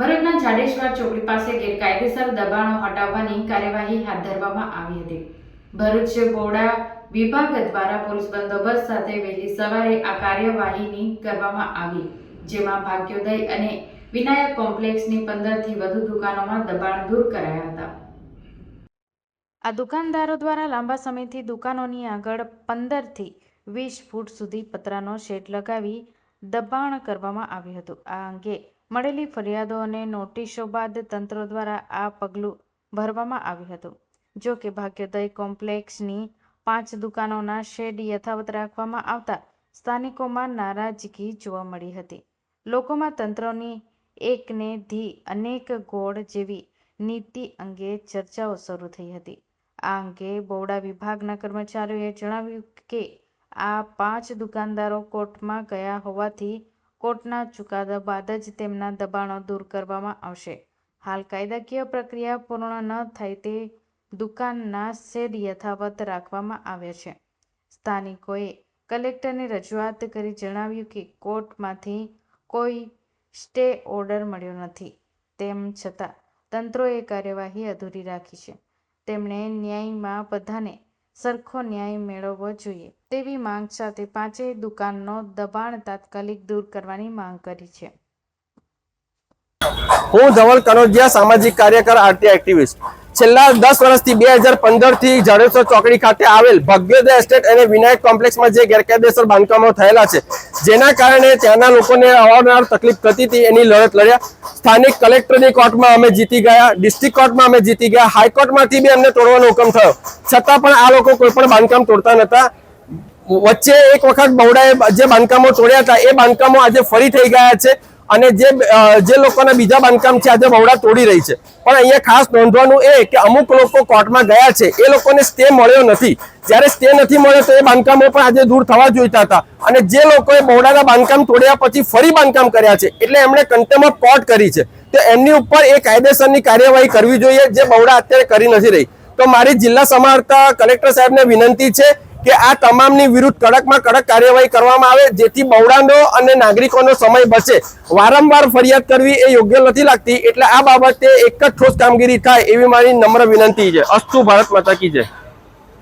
ભરૂચના જાડેશ્વર ચોકડી પાસે ગેરકાયદેસર દબાણો હટાવવાની કાર્યવાહી હાથ ધરવામાં આવી હતી. ભરૂચ બોડા વિભાગ દ્વારા પોલીસ બંદોબસ્ત સાથે વહેલી સવારે આ કાર્યવાહીની કરવામાં આવી, જેમાં ભાગ્યોદય અને વિનાયક કોમ્પ્લેક્સની પંદરથી વધુ દુકાનોમાં દબાણ દૂર કરાયા હતા. આ દુકાનદારો દ્વારા લાંબા સમયથી દુકાનોની આગળ પંદરથી વીસ ફૂટ સુધી પતરાનો શેડ લગાવી દબાણ કરવામાં આવ્યું હતું. આ અંગે મળેલી ફરિયાદો અને નોટિસો બાદ તંત્ર દ્વારા આ પગલું ભરવામાં આવ્યું હતું. જો કે ભાગ્યોદય કોમ્પ્લેક્સની પાંચ દુકાનોના શેડ યથાવત રાખવામાં આવતા સ્થાનિકોમાં નારાજગી જોવા મળી હતી. લોકોમાં તંત્રની એકને ધી અનેક ગોળ જેવી નીતિ અંગે ચર્ચાઓ શરૂ થઈ હતી. આ અંગે બોવડા વિભાગના કર્મચારીઓએ જણાવ્યું કે, આ પાંચ દુકાનદારો કોર્ટમાં ગયા હોવાથી કોર્ટના ચુકાદા બાદ જ તેમના દબાણો દૂર કરવામાં આવશે. હાલ કાયદાકીય પ્રક્રિયા પૂર્ણ ન થાય તે દુકાનના શેડ યથાવત રાખવામાં આવ્યા છે. સ્થાનિકોએ કલેક્ટરને રજૂઆત કરી જણાવ્યું કે કોર્ટમાંથી કોઈ સ્ટે ઓર્ડર મળ્યો નથી. તેમ છતાં તંત્રોએ કાર્યવાહી અધૂરી રાખી છે. તેમણે ન્યાયમાં બધાને સરખો ન્યાય મેળવવો જોઈએ. તેવી માંગ સાથે પાંચેય દુકાનનો દબાણ તાત્કાલિક દૂર કરવાની માંગ કરી છે. હું ધવલ કનોજિયા, સામાજિક કાર્યકર આરટી એક્ટિવિસ્ટ. છેલ્લા દસ વર્ષથી બે હજાર પંદરથી જાડેશ્વર ચોકડી ખાતે આવેલ ભગ્યોદય એસ્ટેટ અને વિનાયક કોમ્પ્લેક્સમાં જે ગેરકાયદેસર બાંધકામો થયેલા છે, જેના કારણે ત્યાંના લોકોને અવારનવાર તકલીફ થતી હતી, એની લડત લડ્યા. સ્થાનિક કલેક્ટરની કોર્ટમાં અમે જીતી ગયા, ડિસ્ટ્રિક્ટ કોર્ટમાં અમે જીતી ગયા. હાઈકોર્ટમાંથી બી અમને તોડવાનો હુકમ થયો. છતાં પણ આ લોકો કોઈ પણ બાંધકામ તોડતા નહોતા. વચ્ચે એક વખત બહુડાએ જે બાંધકામો તોડ્યા હતા, એ બાંધકામો આજે ફરી થઈ ગયા છે. અને જે જે લોકોના બીજા બાંધકામ છે, આજે બહુડા તોડી રહી છે. પણ અહીંયા ખાસ નોંધવાનું એ કે અમુક લોકો કોર્ટમાં ગયા છે. એ લોકોને સ્ટે મળ્યો નથી. જ્યારે સ્ટે નથી મળ્યો તો એ બાંધકામો પણ આજે દૂર થવા જોઈતા હતા. અને જે લોકોએ બહુડાના બાંધકામ તોડ્યા પછી ફરી બાંધકામ કર્યા છે. એટલે એમણે કન્ટેમ ઓફ કોર્ટ કરી છે. તો એમની ઉપર એ કાયદેસરની કાર્યવાહી કરવી જોઈએ, જે બહુડા અત્યારે કરી નથી રહી. તો મારી જિલ્લા સમારતા કલેક્ટર સાહેબને વિનંતી છે કે આ તમામની વિરુદ્ધ કડકમાં કડક કાર્યવાહી કરવામાં આવે, જેથી બહુડાનો અને નાગરિકોનો સમય બચે. વારંવાર ફરિયાદ કરવી એ યોગ્ય નથી લાગતી, એટલે આ બાબતે એક જ ઠોસ કામગીરી થાય એવી મારી નમ્ર વિનંતી છે. અસ્તુ ભારત માતા કી જય.